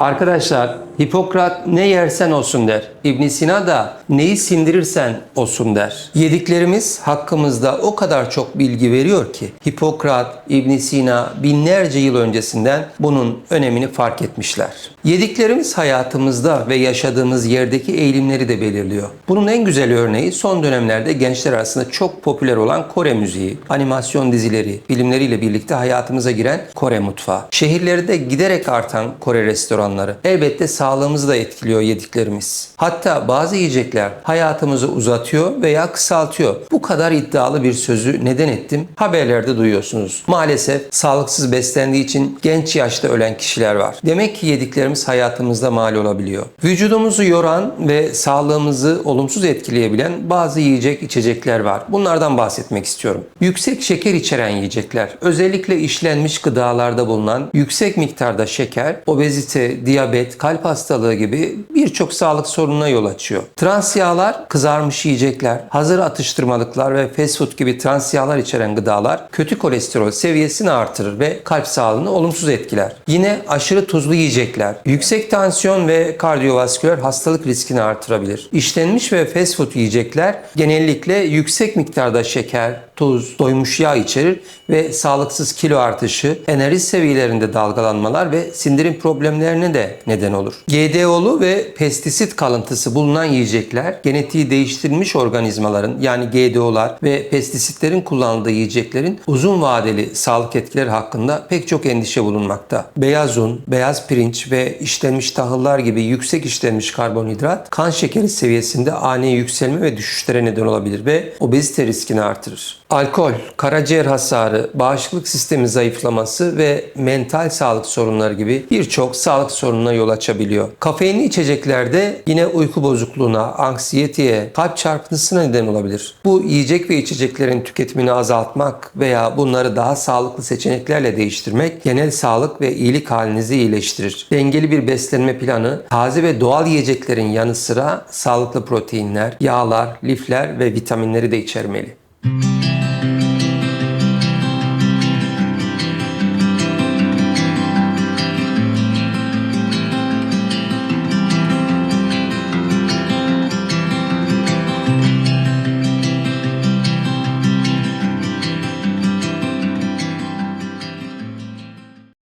Arkadaşlar Hipokrat ne yersen olsun der. İbn Sina da neyi sindirirsen olsun der. Yediklerimiz hakkımızda o kadar çok bilgi veriyor ki Hipokrat, İbn Sina binlerce yıl öncesinden bunun önemini fark etmişler. Yediklerimiz hayatımızda ve yaşadığımız yerdeki eğilimleri de belirliyor. Bunun en güzel örneği son dönemlerde gençler arasında çok popüler olan Kore müziği, animasyon dizileri, filmleriyle birlikte hayatımıza giren Kore mutfağı. Şehirlerde giderek artan Kore restoranları. Elbette sağlığımızı da etkiliyor yediklerimiz. Hatta bazı yiyecekler hayatımızı uzatıyor veya kısaltıyor. Bu kadar iddialı bir sözü neden ettim? Haberlerde duyuyorsunuz. Maalesef sağlıksız beslendiği için genç yaşta ölen kişiler var. Demek ki yediklerimiz hayatımızda mal olabiliyor. Vücudumuzu yoran ve sağlığımızı olumsuz etkileyebilen bazı yiyecek içecekler var. Bunlardan bahsetmek istiyorum. Yüksek şeker içeren yiyecekler. Özellikle işlenmiş gıdalarda bulunan yüksek miktarda şeker, obezite, diyabet, kalp hastalığı gibi birçok sağlık sorununa yol açıyor. Trans yağlar, kızarmış yiyecekler, hazır atıştırmalıklar ve fast food gibi trans yağlar içeren gıdalar kötü kolesterol seviyesini artırır ve kalp sağlığını olumsuz etkiler. Yine aşırı tuzlu yiyecekler, yüksek tansiyon ve kardiyovasküler hastalık riskini artırabilir. İşlenmiş ve fast food yiyecekler genellikle yüksek miktarda şeker, tuz, doymuş yağ içerir ve sağlıksız kilo artışı, enerji seviyelerinde dalgalanmalar ve sindirim problemlerine de neden olur. GDO'lu ve pestisit kalıntısı bulunan yiyecekler genetiği değiştirilmiş organizmaların yani GDO'lar ve pestisitlerin kullanıldığı yiyeceklerin uzun vadeli sağlık etkileri hakkında pek çok endişe bulunmakta. Beyaz un, beyaz pirinç ve işlenmiş tahıllar gibi yüksek işlenmiş karbonhidrat kan şekeri seviyesinde ani yükselme ve düşüşlere neden olabilir ve obezite riskini artırır. Alkol, karaciğer hasarı, bağışıklık sistemi zayıflaması ve mental sağlık sorunları gibi birçok sağlık sorununa yol açabiliyor. Kafeinli içeceklerde yine uyku bozukluğuna, anksiyeteye, kalp çarpıntısına neden olabilir. Bu yiyecek ve içeceklerin tüketimini azaltmak veya bunları daha sağlıklı seçeneklerle değiştirmek genel sağlık ve iyilik halinizi iyileştirir. Dengeli bir beslenme planı, taze ve doğal yiyeceklerin yanı sıra sağlıklı proteinler, yağlar, lifler ve vitaminleri de içermeli.